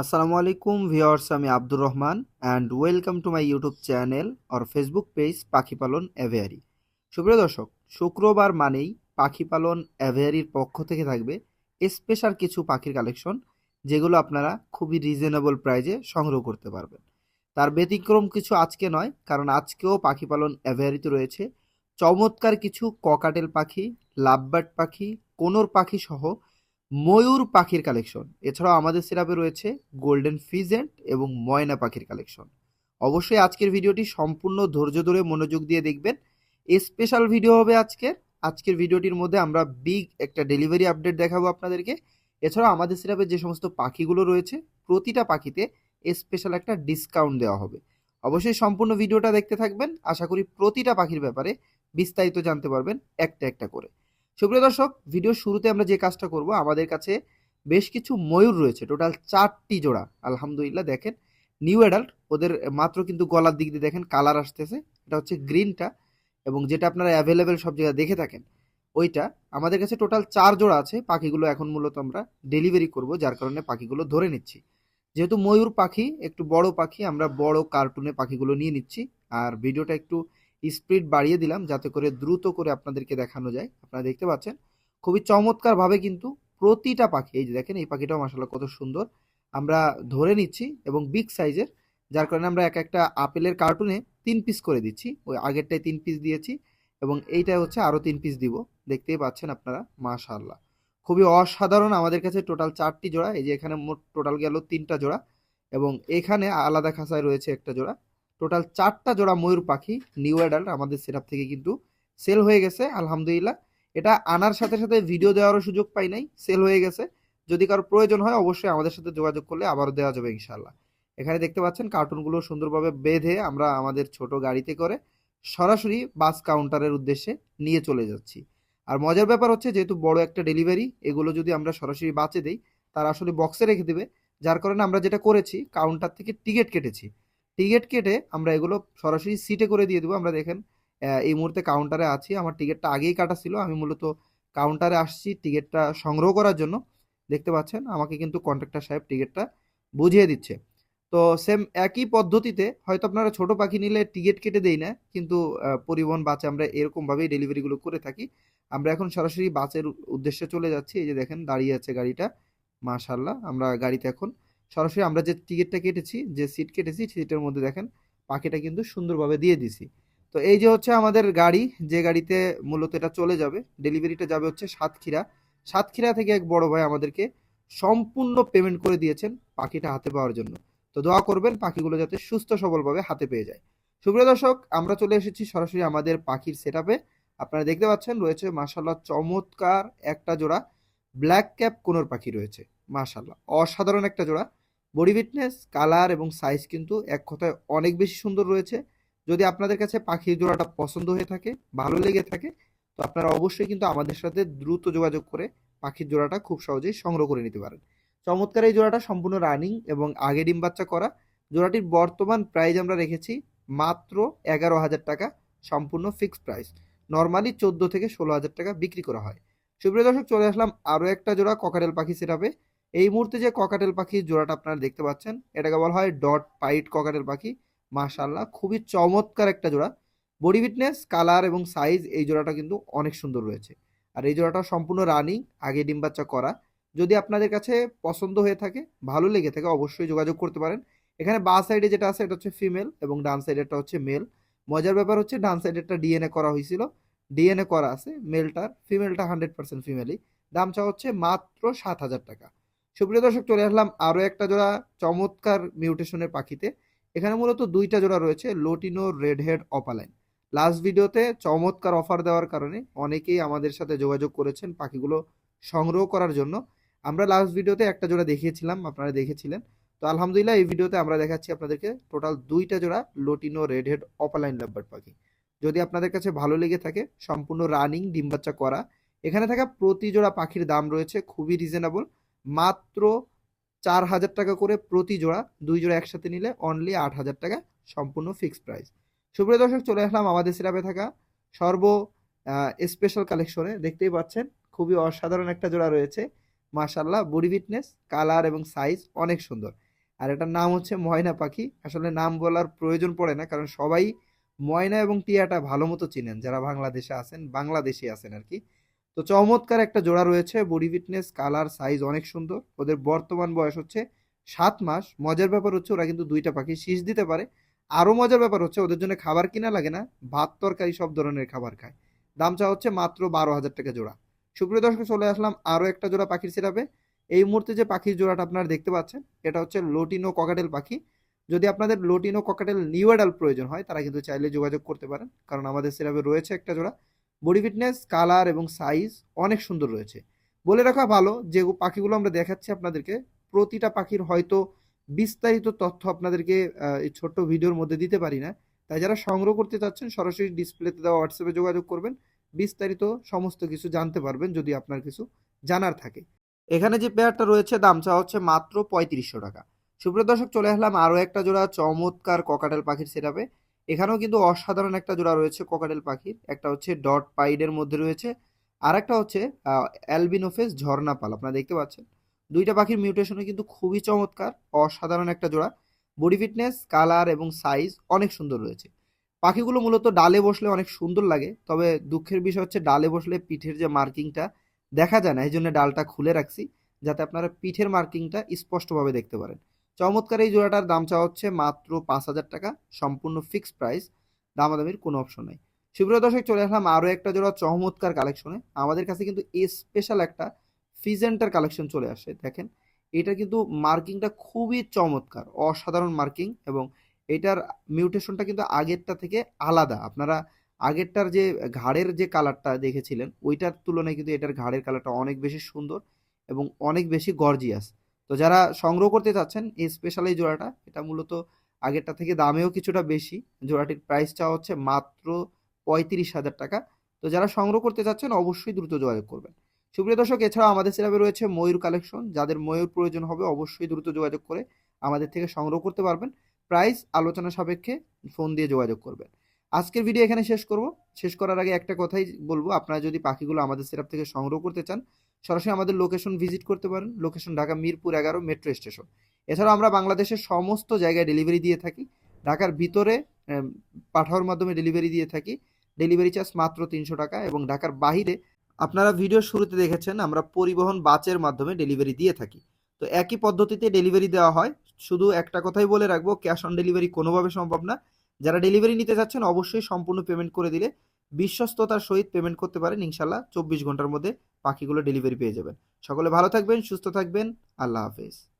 আসসালামু আলাইকুম ভিউয়ার্স, আমি Abdur Rahman and welcome to my YouTube channel or Facebook page পাখি পালন অ্যাভেয়ারি। সুপ্রিয় দর্শক, শুক্রবার মানেই পাখি পালন অ্যাভেয়ারির পক্ষ থেকে থাকবে স্পেশাল কিছু পাখির কালেকশন যেগুলো আপনারা খুবই রিজনেবল প্রাইজে সংগ্রহ করতে পারবেন। তার ব্যতিক্রম কিছু আজকে নয়, কারণ আজকেও পাখি পালন অ্যাভেয়ারিতে রয়েছে। চমৎকার কিছু ককাটেল পাখি, লাভবার্ড পাখি কোনোর পাখি সহ ময়ূর পাখির কালেকশন এছাড়াও আমাদের সিরাপে রয়েছে গোল্ডেন ফিজেন্ট এবং ময়না পাখির কালেকশন অবশ্যই আজকের ভিডিওটি সম্পূর্ণ ধৈর্য ধরে মনোযোগ দিয়ে দেখবেন। স্পেশাল ভিডিও হবে আজকের। আজকের ভিডিওটির মধ্যে আমরা বিগ একটা ডেলিভারি আপডেট দেখাবো আপনাদেরকে। এছাড়াও আমাদের সিরাপে যে সমস্ত পাখিগুলো রয়েছে, প্রতিটা পাখিতে স্পেশাল একটা ডিসকাউন্ট দেওয়া হবে। অবশ্যই সম্পূর্ণ ভিডিওটা দেখতে থাকবেন। আশা করি প্রতিটা পাখির ব্যাপারে বিস্তারিত জানতে পারবেন একটা একটা করে। সুপ্রিয় দর্শক ভিডিও শুরুতে আমরা যে কাজটা করব, আমাদের কাছে বেশ কিছু ময়ূর রয়েছে। টোটাল চারটি জোড়া। আলহামদুলিল্লাহ, দেখেন নিউ অ্যাডাল্ট ওদের মাত্র কিন্তু গলার দিক দিয়ে দেখেন কালার আসতেছে। এটা হচ্ছে গ্রিনটা এবং যেটা আপনারা অ্যাভেলেবেল সব জায়গায় দেখে থাকেন, ওইটা। আমাদের কাছে টোটাল চার জোড়া আছে, পাখিগুলো এখন মূলত আমরা ডেলিভারি করব, যার কারণে পাখিগুলো ধরে নিচ্ছি। যেহেতু ময়ূর পাখি, একটু বড় পাখি, আমরা বড় কার্টুনে পাখিগুলো নিয়ে নিচ্ছি। আর ভিডিওটা একটু স্পিড বাড়িয়ে দিলাম যাতে করে দ্রুত করে আপনাদেরকে দেখানো যায়। আপনারা দেখতে পাচ্ছেন, খুবই চমৎকারভাবে কিন্তু প্রতিটা পাখি, এই যে দেখেন, এই পাখিটাও মাসাল্লাহ কত সুন্দর। আমরা ধরে নিচ্ছি এবং বিগ সাইজের, যার কারণে আমরা এক একটা আপেলের কার্টুনে তিন পিস করে দিচ্ছি। ওই আগেরটায় তিন পিস দিয়েছি এবং এইটা হচ্ছে আরও তিন পিস দিব। দেখতেই পাচ্ছেন আপনারা মাশাল্লাহ খুবই অসাধারণ আমাদের কাছে টোটাল চারটি জোড়া। এই যে এখানে মোট টোটাল গেল তিনটা জোড়া এবং এখানে আলাদা খাঁচায় রয়েছে একটা জোড়া। টোটাল চারটা জোড়া ময়ূর পাখি নিউ অ্যাডাল্ট আমাদের সেটআপ থেকে কিন্তু সেল হয়ে গেছে, আলহামদুলিল্লাহ। এটা আনার সাথে সাথে ভিডিও দেওয়ারও সুযোগ পাই নাই সেল হয়ে গেছে। যদি কারও প্রয়োজন হয়, অবশ্যই আমাদের সাথে যোগাযোগ করলে আবারও দেওয়া যাবে ইনশাল্লাহ এখানে দেখতে পাচ্ছেন কার্টুনগুলো সুন্দরভাবে বেঁধে আমরা আমাদের ছোট গাড়িতে করে সরাসরি বাস কাউন্টারের উদ্দেশ্যে নিয়ে চলে যাচ্ছি। আর মজার ব্যাপার হচ্ছে, যেহেতু বড় একটা ডেলিভারি এগুলো যদি আমরা সরাসরি বাঁচে দেই, তারা আসলে বক্সে রেখে দেবে। যার কারণে আমরা যেটা করেছি কাউন্টার থেকে টিকিট কেটেছি। টিকিট কেটে আমরা এগুলো সরাসরি সিটে করে দিয়ে দেবো। আমরা দেখেন এই মুহূর্তে কাউন্টারে আছি। আমার টিকিটটা আগেই কাটা ছিল। আমি মূলত কাউন্টারে আসছি টিকিটটা সংগ্রহ করার জন্য। দেখতে পাচ্ছেন, আমাকে কিন্তু কন্ট্রাক্টর সাহেব টিকিটটা বুঝিয়ে দিচ্ছে। তো সেম একই পদ্ধতিতে হয়তো আপনারা ছোট পাখি নিলে টিকিট কেটে দেই না, কিন্তু পরিবহন বাসে আমরা এরকমভাবেই ডেলিভারিগুলো করে থাকি। আমরা এখন সরাসরি বাসের উদ্দেশ্যে চলে যাচ্ছি। এই যে দেখেন, দাঁড়িয়ে আছে গাড়িটা। মাশাল্লাহ আমরা গাড়িতে এখন সরাসরি আমরা যে টিকিটটা কেটেছি, যে সিট কেটেছি সিটের মধ্যে দেখেন পাখিটা কিন্তু সুন্দরভাবে দিয়ে দিছি তো এই যে হচ্ছে আমাদের গাড়ি, যে গাড়িতে মূলত এটা চলে যাবে, ডেলিভারিটা যাবে হচ্ছে সাতক্ষীরা। সাতক্ষীরা থেকে এক বড় ভাই আমাদেরকে সম্পূর্ণ পেমেন্ট করে দিয়েছেন পাখিটা হাতে পাওয়ার জন্য। তো দোয়া করবেন পাখিগুলো যাতে সুস্থ সবলভাবে হাতে পেয়ে যায়। সুপ্রিয় দর্শক, আমরা চলে এসেছি সরাসরি আমাদের পাখির সেট আপনারা দেখতে পাচ্ছেন রয়েছে মাসাল্লাহ চমৎকার একটা জোড়া ব্ল্যাক ক্যাপ কোনোর পাখি রয়েছে। মাশাল্লাহ অসাধারণ একটা জোড়া। বডি ফিটনেস কালার এবং সাইজ কিন্তু এক কথায় অনেক বেশি সুন্দর রয়েছে। যদি আপনাদের কাছে পাখির জোড়াটা পছন্দ হয়ে থাকে, ভালো লেগে থাকে, তো আপনারা অবশ্যই কিন্তু আমাদের সাথে দ্রুত যোগাযোগ করে পাখির জোড়াটা খুব সহজেই সংগ্রহ করে নিতে পারেন। চমৎকার এই জোড়াটা সম্পূর্ণ রানিং এবং আগে ডিম বাচ্চা করা। জোড়াটির বর্তমান প্রাইস আমরা রেখেছি মাত্র এগারো হাজার টাকা, সম্পূর্ণ ফিক্সড প্রাইস নর্মালি চোদ্দ থেকে ষোলো হাজার টাকা বিক্রি করা হয়। সুপ্রিয় দর্শক, চলে আসলাম আরও একটা জোড়া ককারেল পাখি সেটাবে এই মুহূর্তে যে ককাটেল পাখির জোড়াটা আপনারা দেখতে পাচ্ছেন, এটাকে বলা হয় ডট পাইট ককাটেল পাখি। মাশাল্লাহ খুবই চমৎকার একটা জোড়া। বডি ফিটনেস, কালার এবং সাইজ এই জোড়াটা কিন্তু অনেক সুন্দর রয়েছে। আর এই জোড়াটা সম্পূর্ণ রানিং, আগে ডিম বাচ্চা করা। যদি আপনাদের কাছে পছন্দ হয়ে থাকে, ভালো লেগে থাকে, অবশ্যই যোগাযোগ করতে পারেন। এখানে বা সাইডে যেটা আছে, এটা হচ্ছে ফিমেল এবং ডান সাইডেরটা হচ্ছে মেল। মজার ব্যাপার হচ্ছে, ডান সাইডেরটা ডিএনএ করা হয়েছিল। ডিএনএ করা আছে, মেলটার, ফিমেলটা হান্ড্রেড পার্সেন্ট ফিমেলই দাম দামটা হচ্ছে মাত্র সাত হাজার টাকা। সুপ্রিয় দর্শক, চলে আসলাম আরও একটা জোড়া চমৎকার মিউটেশনের পাখিতে। এখানে মূলত দুইটা জোড়া রয়েছে lutino red head opaline last ভিডিওতে চমৎকার অফার দেওয়ার কারণে অনেকেই আমাদের সাথে যোগাযোগ করেছেন পাখিগুলো সংগ্রহ করার জন্য। আমরা লাস্ট ভিডিওতে একটা জোড়া দেখিয়েছিলাম, আপনারা দেখেছিলেন। তো আলহামদুলিল্লাহ, এই ভিডিওতে আমরা দেখাচ্ছি আপনাদেরকে টোটাল দুইটা জোড়া lutino red head opaline lovebird পাখি যদি আপনাদের কাছে ভালো লেগে থাকে, সম্পূর্ণ রানিং ডিম বাচ্চা করা, এখানে থাকা প্রতি জোড়া পাখির দাম রয়েছে খুবই রিজনেবল মাত্র চার হাজার টাকা করে প্রতি জোড়া দুই জোড়া একসাথে নিলে অনলি আট হাজার টাকা সম্পূর্ণ ফিক্সড প্রাইস সুপ্রিয় দর্শক, চলে আসলাম আমাদের সিরাপে থাকা সর্ব স্পেশাল কালেকশনে দেখতেই পাচ্ছেন, খুবই অসাধারণ একটা জোড়া রয়েছে। মাশাল্লাহ বডি ফিটনেস কালার এবং সাইজ অনেক সুন্দর। আর এটার নাম হচ্ছে ময়না পাখি। আসলে নাম বলার প্রয়োজন পড়ে না, কারণ সবাই ময়না এবং টিয়াটা ভালো মতো চিনেন। যারা বাংলাদেশে আছেন, বাংলাদেশি আছেন আর কি। তো চমৎকার একটা জোড়া রয়েছে, বডি ফিটনেস, কালার, সাইজ অনেক সুন্দর। ওদের বর্তমান বয়স হচ্ছে সাত মাস। মজার ব্যাপার হচ্ছে ওরা কিন্তু দুইটা পাখি শীষ দিতে পারে। আরও মজার ব্যাপার হচ্ছে ওদের জন্য খাবার কিনা লাগে না, ভাত, তরকারি সব ধরনের খাবার খায়। দাম চা হচ্ছে মাত্র বারো হাজার টাকা জোড়া। সুপ্রিয় দর্শক, চলে আসলাম আরও একটা জোড়া পাখির সিরাপে এই মুহূর্তে যে পাখির জোড়াটা আপনারা দেখতে পাচ্ছেন, এটা হচ্ছে লোটিনো ককাটেল পাখি। যদি আপনাদের লোটিনো ককাটেল নিউ অ্যাডাল প্রয়োজন হয়, তারা কিন্তু চাইলে যোগাযোগ করতে পারেন। কারণ আমাদের সিরাপে রয়েছে একটা জোড়া। বডি ফিটনেস, কালার এবং সাইজ অনেক সুন্দর রয়েছে। বলে রাখা ভালো যে পাখিগুলো আমরা দেখাচ্ছি আপনাদেরকে, প্রতিটা পাখির হয়তো বিস্তারিত তথ্য আপনাদেরকে এই ছোট্ট ভিডিওর মধ্যে দিতে পারি না। তাই যারা সংগ্রহ করতে চাচ্ছেন, সরাসরি ডিসপ্লেতে দেওয়া হোয়াটসঅ্যাপে যোগাযোগ করবেন। বিস্তারিত সমস্ত কিছু জানতে পারবেন যদি আপনার কিছু জানার থাকে। এখানে যে পেয়ারটা রয়েছে দাম চাওয়া হচ্ছে মাত্র পঁয়ত্রিশশো টাকা। সুপ্রিয় দর্শক, চলে আসলাম আরও একটা জোড়া চমৎকার ককাটেল পাখির সেটাপে এখানেও কিন্তু অসাধারণ একটা জোড়া রয়েছে ককাটেল পাখির। একটা হচ্ছে ডট পাইডের মধ্যে রয়েছে। আর একটা হচ্ছে অ্যালবিনোফেস ঝর্ণা পাল, আপনারা দেখতে পাচ্ছেন? দুইটা পাখির মিউটেশনে কিন্তু খুবই চমৎকার, অসাধারণ একটা জোড়া। বডি ফিটনেস কালার এবং সাইজ অনেক সুন্দর রয়েছে। পাখিগুলো মূলত ডালে বসলে অনেক সুন্দর লাগে, তবে দুঃখের বিষয় হচ্ছে ডালে বসলে পিঠের যে মার্কিংটা দেখা যায় না, এই জন্য ডালটা খুলে রাখছি, যাতে আপনারা পিঠের মার্কিংটা স্পষ্টভাবে দেখতে পারেন। চমৎকার এই জোড়াটার দাম চাওয়া হচ্ছে মাত্র পাঁচ হাজার টাকা, সম্পূর্ণ ফিক্সড প্রাইস দামাদামির কোনো অপশন নেই। সুপ্রিয় দর্শক, চলে আসলাম আরও একটা জোড়া চমৎকার কালেকশনে আমাদের কাছে কিন্তু স্পেশাল একটা ফিজেন্টার কালেকশন চলে আসে, দেখেন। এটা কিন্তু মার্কিংটা খুবই চমৎকার, অসাধারণ মার্কিং এবং এটার মিউটেশনটা কিন্তু আগেরটা থেকে আলাদা। আপনারা আগেরটার যে ঘাড়ের যে কালারটা দেখেছিলেন, ওইটার তুলনায় কিন্তু এটার ঘাড়ের কালারটা অনেক বেশি সুন্দর এবং অনেক বেশি গর্জিয়াস তো যারা সংগ্রহ করতে চাচ্ছেন এই স্পেশাল এই জোড়াটা, এটা মূলত আগেরটা থেকে দামেও কিছুটা বেশি। জোড়াটির প্রাইসটা হচ্ছে মাত্র পঁয়ত্রিশ হাজার টাকা। তো যারা সংগ্রহ করতে চাচ্ছেন অবশ্যই দ্রুত যোগাযোগ করবেন। সুপ্রিয় দর্শক, এছাড়াও আমাদের সেরাবে রয়েছে ময়ূর কালেকশন যাদের ময়ূর প্রয়োজন হবে অবশ্যই দ্রুত যোগাযোগ করে আমাদের থেকে সংগ্রহ করতে পারবেন। প্রাইস আলোচনা সাপেক্ষে ফোন দিয়ে যোগাযোগ করবেন। আজকের ভিডিও এখানে শেষ করব। শেষ করার আগে একটা কথাই বলব। আপনারা যদি পাখিগুলো আমাদের সেরাপ থেকে সংগ্রহ করতে চান সরাসরি আমাদের লোকেশন ভিজিট করতে পারেন। লোকেশন ঢাকা মিরপুর এগারো মেট্রো স্টেশন এছাড়াও আমরা বাংলাদেশের সমস্ত জায়গায় ডেলিভারি দিয়ে থাকি। ঢাকার ভিতরে পাঠাওয়ার মাধ্যমে ডেলিভারি দিয়ে থাকি। ডেলিভারি চার্জ মাত্র তিনশো টাকা এবং ঢাকার বাইরে আপনারা ভিডিও শুরুতে দেখেছেন, আমরা পরিবহন বাসের মাধ্যমে ডেলিভারি দিয়ে থাকি। তো একই পদ্ধতিতে ডেলিভারি দেওয়া হয়। শুধু একটা কথাই বলে রাখব ক্যাশ অন ডেলিভারি কোনোভাবে সম্ভব না। যারা ডেলিভারি নিতে চাচ্ছেন অবশ্যই সম্পূর্ণ পেমেন্ট করে দিলে বিশ্বস্ততার সহিত পেমেন্ট করতে পারেন ইনশাল্লাহ চব্বিশ ঘণ্টার মধ্যে পাখিগুলো ডেলিভারি পেয়ে যাবেন। সকলে ভালো থাকবেন, সুস্থ থাকবেন, আল্লাহ হাফেজ।